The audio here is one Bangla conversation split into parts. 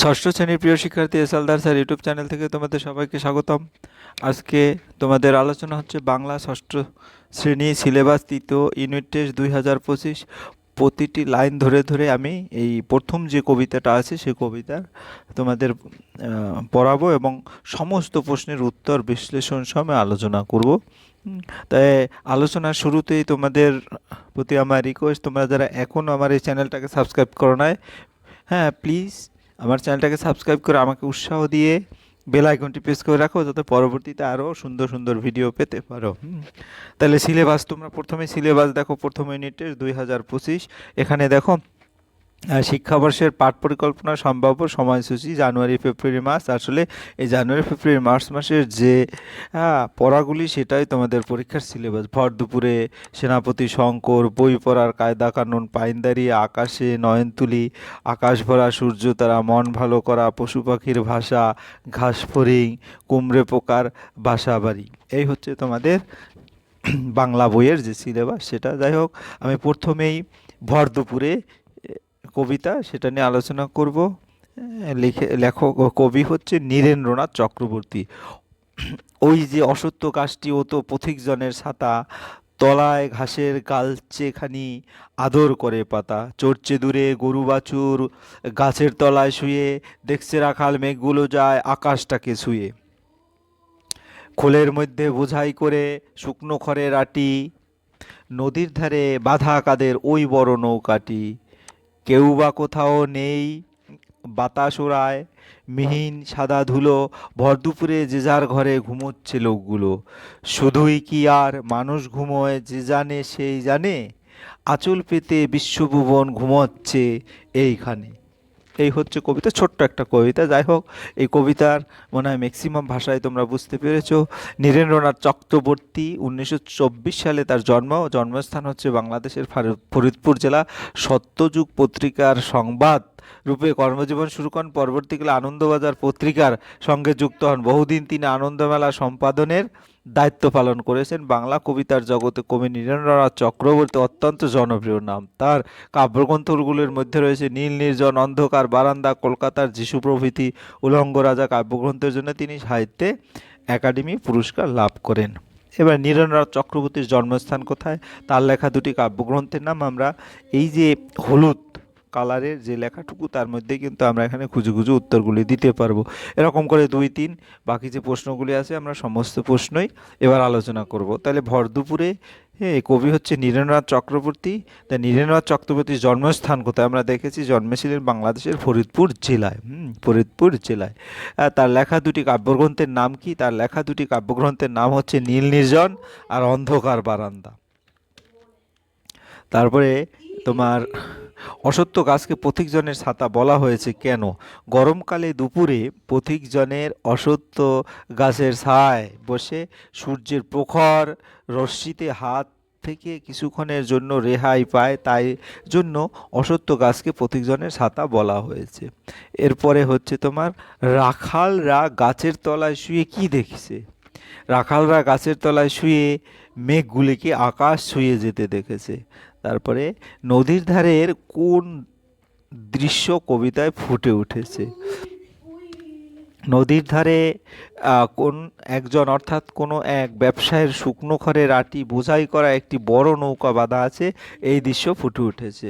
ষষ্ঠ শ্রেণির প্রিয় শিক্ষার্থী এসালদার স্যার ইউটিউব চ্যানেল থেকে তোমাদের সবাইকে স্বাগতম। আজকে তোমাদের আলোচনা হচ্ছে বাংলা ষষ্ঠ শ্রেণি সিলেবাস তৃতীয় ইউনিট টেস্ট দুই হাজার পঁচিশ। প্রতিটি লাইন ধরে ধরে আমি এই প্রথম যে কবিতাটা আছে সেই কবিতার তোমাদের পড়াবো এবং সমস্ত প্রশ্নের উত্তর বিশ্লেষণ সময় আলোচনা করব। তাই আলোচনার শুরুতেই তোমাদের প্রতি আমার রিকোয়েস্ট তোমরা যারা এখনও আমার এই চ্যানেলটাকে সাবস্ক্রাইব করো নাই হ্যাঁ প্লিজ আমার চ্যানেলটাকে সাবস্ক্রাইব করে আমাকে উৎসাহ দিয়ে বেল আইকনটি প্রেস করে রাখো, যাতে পরবর্তীতে আরও সুন্দর সুন্দর ভিডিও পেতে পারো। তাহলে সিলেবাস, তোমরা প্রথমে সিলেবাস দেখো প্রথম ইউনিটের দুই হাজার পঁচিশ। এখানে দেখো শিক্ষাবর্ষের পাঠ পরিকল্পনা সম্ভাব্য সময়সূচি জানুয়ারি, ফেব্রুয়ারি মাস আসলে এই জানুয়ারি, ফেব্রুয়ারি, মার্চ মাসের যে পড়াগুলি সেটাই তোমাদের পরীক্ষার সিলেবাস। ভর দুপুরে সেনাপতি শঙ্কর, বই পড়ার কায়দা কানুন, পাইনদারি, আকাশে নয়নতুলি, আকাশ ভরা সূর্য, তারা মন ভালো করা, পশু পাখির ভাষা, ঘাস ফড়িং, কুমড়ে পোকার বাসা বাড়ি। এই হচ্ছে তোমাদের বাংলা বইয়ের যে সিলেবাস, সেটা। যাই হোক, আমি প্রথমেই ভর দুপুরে কবিতা সেটা নিয়ে আলোচনা করব। লিখে, লেখক কবি হচ্ছে নীরেন্দ্রনাথ চক্রবর্তী। ওই যে অসত্য কাজটি, ও তো পথিকজনের ছাতা, তলায় ঘাসের গালচেখানি আদর করে পাতা। চড়ছে দূরে গরু বাছুর গাছের তলায় শুয়ে, দেখছে রাখাল মেঘগুলো যায় আকাশটাকে শুয়ে খোলের মধ্যে বোঝাই করে শুকনো খড়ের আটি, নদীর ধারে বাধা কাদের ওই বড় নৌকাটি। কেউ বা কোথাও নেই, বাতাস ওড়ায়, মিহিন সাদা ধুলো, ভর দুপুরে যে যার ঘরে ঘুমোচ্ছে লোকগুলো। শুধুই কি আর মানুষ ঘুমোয় যে জানে সেই জানে? আঁচল পেতে বিশ্বভুবন ঘুমোচ্ছে এইখানে। এই হচ্ছে কবিতা, ছোট্ট একটা কবিতা। যাই হোক, এই কবিতার মনে হয় ম্যাক্সিমাম ভাষায় তোমরা বুঝতে পেরেছ। নীরেন্দ্রনাথ চক্রবর্তী উনিশশো চব্বিশ সালে তার জন্ম, জন্মস্থান হচ্ছে বাংলাদেশের ফরিদপুর জেলা সত্যযুগ পত্রিকার সংবাদ। রূপে কর্মজীবন শুরু করেন। পরবর্তীকালে আনন্দবাজার পত্রিকার সঙ্গে যুক্ত হন। বহুদিন তিনি আনন্দমেলা সম্পাদনের দায়িত্ব পালন করেছেন। বাংলা কবিতার জগতে কবি নীরেন্দ্রনাথ চক্রবর্তী অত্যন্ত জনপ্রিয় নাম। তার কাব্যগ্রন্থগুলির মধ্যে রয়েছে নীল, নির্জন, অন্ধকার, বারান্দা, কলকাতার যিশু প্রভৃতি, উলঙ্গ রাজা কাব্যগ্রন্থের জন্য তিনি সাহিত্যে একাডেমি পুরস্কার লাভ করেন। এবার নীরেন্দ্রনাথ চক্রবর্তীর জন্মস্থান কোথায়? তার লেখা দুটি কাব্যগ্রন্থের নাম আমরা এই যে হলুদ কালারের যে লেখাটুকু, তার মধ্যে কিন্তু আমরা এখানে খুঁজে খুঁজে উত্তরগুলি দিতে পারব। এরকম করে দুই, তিন, বাকি যে প্রশ্নগুলি আছে, আমরা সমস্ত প্রশ্নই এবার আলোচনা করব। তাহলে ভর দুপুরে হ্যাঁ কবি হচ্ছে নীরেন্দ্রনাথ চক্রবর্তী। তা নীরেন্দ্রনাথ চক্রবর্তীর জন্মস্থান কোথায়? আমরা দেখেছি জন্মেছিলেন বাংলাদেশের ফরিদপুর জেলায়। ফরিদপুর জেলায়। তার লেখা দুটি কাব্যগ্রন্থের নাম কি? তার লেখা দুটি কাব্যগ্রন্থের নাম হচ্ছে নীল নির্জন আর অন্ধকার বারান্দা। তারপরে তোমার অসত্য গাছকে পথিকজনের ছাতা বলা হয়েছে কেন? গরমকালে দুপুরে পথিকজনের অসত্য গাছের ছায় বসে সূর্যের প্রখর রশ্মিতে হাত থেকে কিছুক্ষণের জন্য রেহাই পায়, তাই জন্য অসত্য গাছকে পথিকজনের ছাতা বলা হয়েছে। এরপরে হচ্ছে তোমার, রাখালরা গাছের তলায় শুয়ে কি দেখছে? রাখালরা গাছের তলায় শুয়ে মেঘগুলিকে আকাশ ছুঁয়ে যেতে দেখেছে। তারপরে নদীর ধারের কোন দৃশ্য কবিতায় ফুটে উঠেছে? নদীর ধারে কোন একজন অর্থাৎ কোনো এক ব্যবসায়ের শুকনো খড়ের আটি বোঝাই করা একটি বড় নৌকা বাঁধা আছে, এই দৃশ্য ফুটে উঠেছে।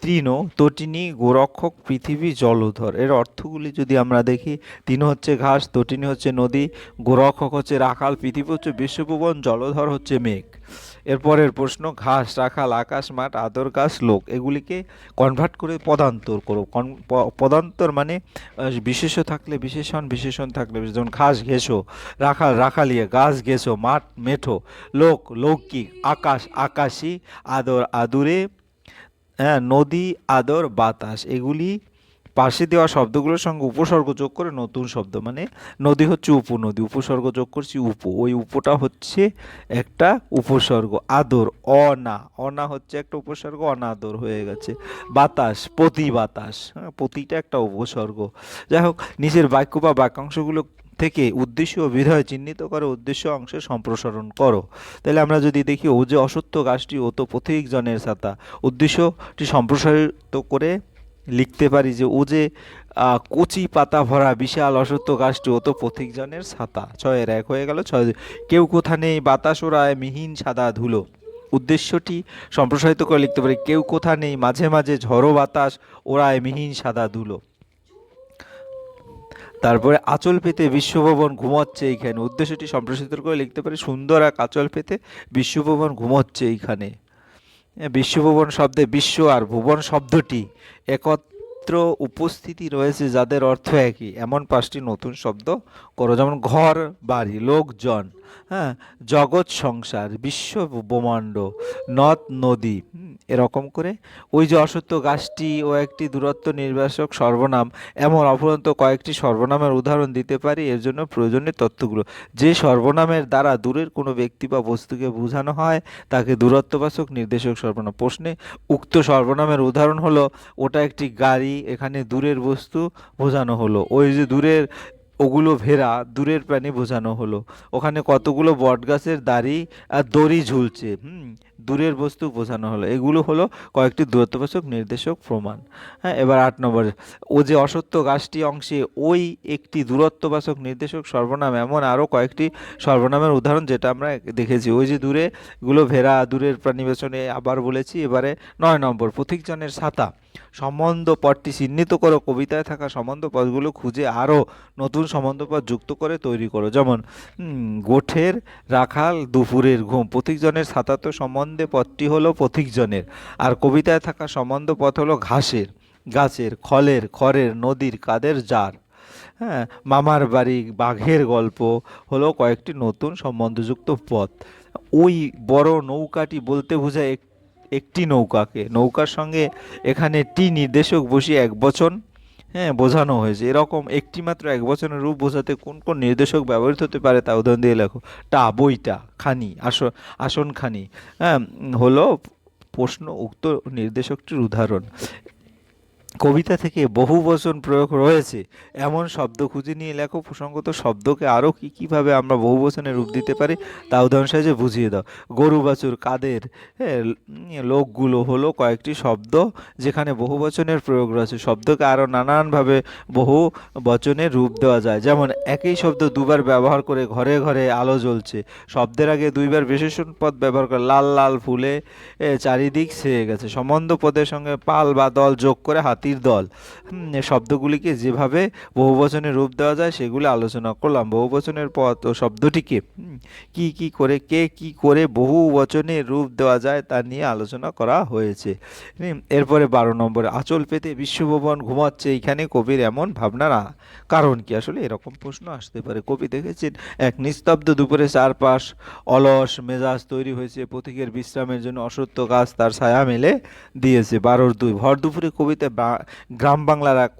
তৃণ তটিনী গোরক্ষক, পৃথিবী, জলধর। এর অর্থগুলি যদি আমরা দেখি তিন হচ্ছে ঘাস তটিনী হচ্ছে নদী, গোরক্ষক হচ্ছে রাখাল, পৃথিবী হচ্ছে বিশ্বভুবন, জলধর হচ্ছে মেঘ। এরপরের প্রশ্ন, ঘাস, রাখাল, আকাশ, মাঠ আদর গাছ, লোক, এগুলিকে কনভার্ট করে পদান্তর করো। কন- পদান্তর মানে বিশেষ থাকলে বিশেষণ বিশেষণ থাকলে। যেমন ঘাস ঘেঁষো, রাখাল, রাখালিয়া, গাছ ঘেঁষো, মাঠ, মেঠো, লোক, লৌকিক, আকাশ, আকাশী, আদর, আদুরে হ্যাঁ নদী, আদর, বাতাস, এগুলি পাশে দেওয়া শব্দগুলোর সঙ্গে উপসর্গ যোগ করে নতুন শব্দ। মানে নদী হচ্ছে উপনদী উপসর্গ যোগ করছি উপ। ওই উপটা হচ্ছে একটা উপসর্গ, আদর, অনা। অনা হচ্ছে একটা উপসর্গ, অনাদর হয়ে গেছে। বাতাস প্রতি বাতাস হ্যাঁ প্রতিটা একটা উপসর্গ। যাই হোক, নিজের বাক্য বা বাক্যাংশগুলো থেকে উদ্দেশ্য ও বিধয় চিহ্নিত করে, উদ্দেশ্য অংশে সম্প্রসারণ করো। তাহলে আমরা যদি দেখি, ও যে অসত্য গাছটি ও তো জনের ছাতা উদ্দেশ্যটি সম্প্রসারিত করে লিখতে পারি যে, ও যে কচি পাতা ভরা বিশাল অসত্য গাছটি ও তো পথিকজনের ছাতা ছয়ের এক হয়ে গেল, ছয়। কেউ কোথা নেই, বাতাস ওড়ায়, মিহিন সাদা ধুলো। উদ্দেশ্যটি সম্প্রসারিত করে লিখতে পারি, কেউ কোথা নেই, মাঝে মাঝে ঝড়ো বাতাস ওড়ায়, মিহিন সাদা ধুলো। তারপরে আঁচল পেতে বিশ্বভবন ঘুমাচ্ছে এইখানে। উদ্দেশ্যটি সম্প্রসারিত করে লিখতে পারি, সুন্দর এক আঁচল পেতে বিশ্বভবন ঘুমাচ্ছে এইখানে। বিশ্বভবন শব্দে বিশ্ব আর ভুবন শব্দটি একত্র উপস্থিতি রয়েছে যাদের অর্থ একই। এমন পাঁচটি নতুন শব্দ করো, যেমন ঘর, বাড়ি, লোকজন। হ্যাঁ জগৎ সংসার, বিশ্ব ব্রহ্মাণ্ড, নদ, নদী এরকম করে। ওই যে অসত্য গাছটি ও একটি দূরত্ব নির্বাচক সর্বনাম, এমন অফুরন্ত কয়েকটি সর্বনামের উদাহরণ দিতে পারি, এর জন্য প্রয়োজনীয় তথ্যগুলো। যে সর্বনামের দ্বারা দূরের কোনো ব্যক্তি বা বস্তুকে বোঝানো হয়, তাকে দূরত্ববাসক নির্দেশক সর্বনাম। প্রশ্নে, উক্ত সর্বনামের উদাহরণ হলো, ওটা একটি গাড়ি, এখানে দূরের বস্তু বোঝানো হলো। ওই যে দূরের ওগুলো ভেড়া, দূরের প্রাণী বোঝানো হলো। ওখানে কতগুলো বটগাছের দাড়ি আর দড়ি ঝুলছে। হুম, দূরের বস্তু বোঝানো হলো। এগুলো হলো কয়েকটি দূরত্ববাচক নির্দেশক প্রমাণ। হ্যাঁ এবার আট নম্বর। ও যে অসত্য গাছটি অংশে, ওই একটি দূরত্ববাচক নির্দেশক সর্বনাম, এমন আরও কয়েকটি সর্বনামের উদাহরণ যেটা আমরা দেখেছি। ওই যে দূরে গুলো ভেড়া, দূরের প্রাণী বেচনে আবার বলেছি, এবারে নয় নম্বর, পথিকজনের ছাতা। সম্বন্ধ পদটি চিহ্নিত করো, কবিতায় থাকা সম্বন্ধ পদগুলো খুঁজে আরও নতুন সম্বন্ধ পদ যুক্ত করে তৈরি করো। যেমন গোঠের রাখাল দুপুরের ঘুম পথিকজনের ছাতা তো সম্বন্ধে পদটি হলো পথিকজনের আর কবিতায় থাকা সম্বন্ধ পথ হলো ঘাসের, গাছের, খলের, খড়ের, নদীর, কাদের জার। হ্যাঁ মামার বাড়ি বাঘের গল্প হলো কয়েকটি নতুন সম্বন্ধযুক্ত পথ। ওই বড় নৌকাটি বলতে বোঝায় একটি নৌকাকে। নৌকার সঙ্গে এখানে টি নির্দেশক বসিয়ে এক বচন হ্যাঁ বোঝানো হয়েছে। এরকম একটি মাত্র এক বচনের রূপ বোঝাতে কোন কোন নির্দেশক ব্যবহৃত হতে পারে তা উদাহরণ দিয়ে লেখো। টা, বইটা, খানি আসন আসন খানি হ্যাঁ হলো প্রশ্ন উক্ত নির্দেশকটির উদাহরণ। কবিতা থেকে বহু বচন প্রয়োগ রয়েছে। এমন শব্দ খুঁজে নিয়ে লেখো প্রসঙ্গত শব্দকে আরও কী কীভাবে আমরা বহু বচনে রূপ দিতে পারি তা উদাহরণ সাহায্যে বুঝিয়ে দাও। গরু বাছুর কাদের হ্যাঁ, লোকগুলো হলো কয়েকটি শব্দ যেখানে বহু বচনের প্রয়োগ রয়েছে। শব্দকে আরও নানানভাবে বহু বচনের রূপ দেওয়া যায়। যেমন একই শব্দ দুবার ব্যবহার করে ঘরে ঘরে আলো জ্বলছে। শব্দের আগে দুইবার বিশেষণ পদ ব্যবহার করে লাল লাল ফুলে চারিদিক ছেয়ে গেছে। সম্বন্ধ পদের সঙ্গে পাল বা দল যোগ করে হাতির দল। শব্দগুলিকে যেভাবে বহুবচনের রূপ দেওয়া যায়, সেগুলো আলোচনা করলাম। বহুবচনের পথ ও শব্দটিকে কি? কি করে, কে কি করে বহু বচনে রূপ দেওয়া যায় তা নিয়ে আলোচনা করা হয়েছে। এরপরে বারো নম্বরে, আচল পেতে বিশ্বভবন ঘুমাচ্ছে, এইখানে কবির এমন ভাবনার কারণ কি? আসলে এরকম প্রশ্ন আসতে পারে। কবি দেখেছেন, এক নিস্তব্ধ দুপুরে চারপাশ অলস, মেজাজ তৈরি হয়েছে, পথিকের বিশ্রামের জন্য অসত্য গাছ তার ছায়া মেলে দিয়েছে। বারোর দুই, ভর দুপুরে কবিতায় বা- গ্রাম বাংলার এক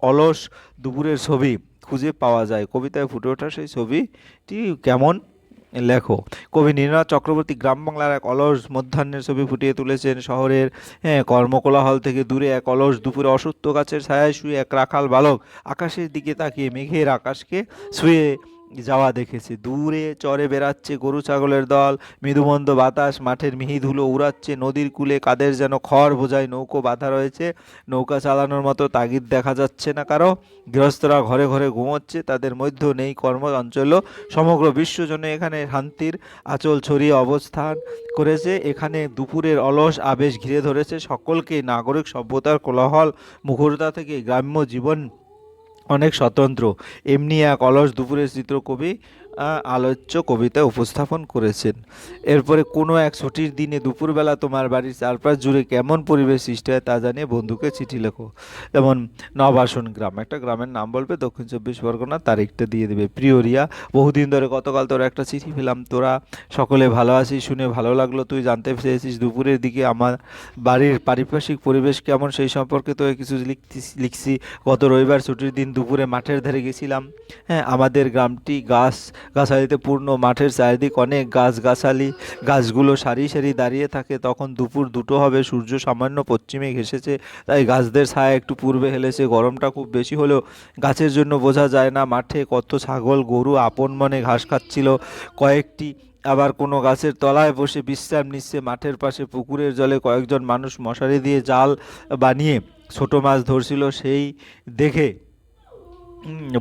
অলস দুপুরের ছবি খুঁজে পাওয়া যায়। কবিতায় ফুটে ওঠা সেই ছবিটি কেমন? লেখো, কবি নীরনাথ চক্রবর্তী গ্রাম বাংলার এক অলস মধ্যাহ্নের ছবি ফুটিয়ে তুলেছেন শহরের হ্যাঁ কর্মকোলাহল থেকে দূরে এক অলস দুপুরে অসত্য গাছের ছায়ায় শুয়ে এক রাখাল বালক আকাশের দিকে তাকিয়ে মেঘের আকাশকে শুয়ে যাওয়া দেখেছে। দূরে চরে বেড়াচ্ছে গরু ছাগলের দল। মৃদুমন্দ বাতাস, মাঠের মিহি ধুলো উড়াচ্ছে, নদীর কূলে কাদের যেন খড় বোঝায় নৌকো বাঁধা রয়েছে। নৌকা চালানোর মতো তাগিদ দেখা যাচ্ছে না কারও। গৃহস্থরা ঘরে ঘরে ঘুমোচ্ছে, তাদের মধ্যেও নেই কর্ম অঞ্চল সমগ্র বিশ্ব জন্য এখানে শান্তির আঁচল ছড়িয়ে অবস্থান করেছে। এখানে দুপুরের অলস আবেশ ঘিরে ধরেছে। সকলকে নাগরিক সভ্যতার কোলাহল, মুখরতা থেকে গ্রাম্য জীবন অনেক স্বতন্ত্র। এমনি এক অলস দুপুরের চিত্র কবি আলোচ্য কবিতা উপস্থাপন করেছেন। এরপরে কোনো এক ছুটির দিনে দুপুরবেলা তোমার বাড়ির চারপাশ জুড়ে কেমন পরিবেশ সৃষ্টি হয় তা জানিয়ে বন্ধুকে চিঠি লেখো। যেমন, নবাসন গ্রাম। একটা গ্রামের নাম বলবে, দক্ষিণ চব্বিশ পরগনা তারিখটা দিয়ে দেবে। প্রিয় রিয়া, বহুদিন ধরে গতকাল তোর একটা চিঠি পেলাম। তোরা সকলে ভালো আছিস, শুনে ভালো লাগল, তুই জানতে চেয়েছিস দুপুরের দিকে আমার বাড়ির পারিপার্শ্বিক পরিবেশ কেমন, সেই সম্পর্কে তো কিছু লিখছি। গত রবিবার ছুটির দিন দুপুরে মাঠের ধারে গেছিলাম। হ্যাঁ আমাদের গ্রামটি গাছ গাছালিতে পূর্ণ মাঠের চারিদিক অনেক গাছ গাছালি গাছগুলো সারি সারি দাঁড়িয়ে থাকে। তখন দুপুর দুটো হবে, সূর্য সামান্য পশ্চিমে ঘেসেছে, তাই গাছদের ছায়া একটু পূর্বে হেলেছে। গরমটা খুব বেশি হলেও গাছের জন্য বোঝা যায় না মাঠে কত ছাগল, গরু আপন মনে ঘাস খাচ্ছিল। কয়েকটি আবার কোনো গাছের তলায় বসে বিশ্রাম নিচ্ছে। মাঠের পাশে পুকুরের জলে কয়েকজন মানুষ মশারি দিয়ে জাল বানিয়ে ছোট মাছ ধরছিল। সেই দেখে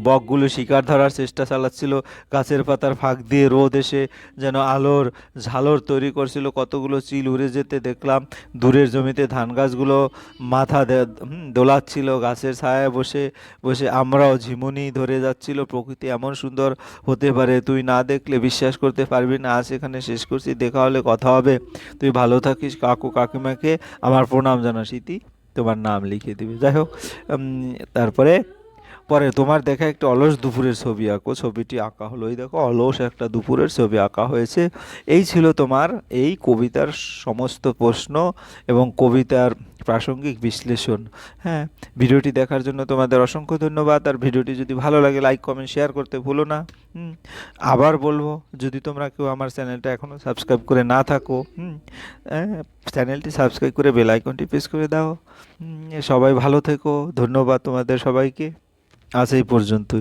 বকগুলো শিকার ধরার চেষ্টা চালাচ্ছিল। গাছের পাতার ফাঁক দিয়ে রোদ এসে যেন আলোর ঝালর তৈরি করছিল। কতগুলো চিল উড়ে যেতে দেখলাম। দূরের জমিতে ধান গাছগুলো মাথা দোলাচ্ছিল। গাছের ছায়ায় বসে বসে আমরাও ঝিমুনি ধরে যাচ্ছিল। প্রকৃতি এমন সুন্দর হতে পারে, তুই না দেখলে বিশ্বাস করতে পারবি না। আজ এখানে শেষ করছি, দেখা হলে কথা হবে। তুই ভালো থাকিস, কাকু কাকিমাকে আমার প্রণাম জানাস, ইতি। তোমার নাম লিখে দিবে। যাই হোক তারপরে পরে তোমার দেখা একটা অলস দুপুরের ছবি আঁকো। ছবিটি আঁকা হলো এই দেখো অলস একটা দুপুরের ছবি আঁকা হয়েছে। এই ছিল তোমার এই কবিতার সমস্ত প্রশ্ন এবং কবিতার প্রাসঙ্গিক বিশ্লেষণ। হ্যাঁ ভিডিওটি দেখার জন্য তোমাদের অসংখ্য ধন্যবাদ। আর ভিডিওটি যদি ভালো লাগে লাইক কমেন্ট শেয়ার করতে ভুলো না। আবার বলব যদি তোমরা কেউ আমার চ্যানেলটা এখনও সাবস্ক্রাইব করে না থাকো আহ, চ্যানেলটি সাবস্ক্রাইব করে বেল আইকনটি প্রেস করে দাও। সবাই ভালো থেকো। ধন্যবাদ তোমাদের সবাইকে। আজ এই পর্যন্ত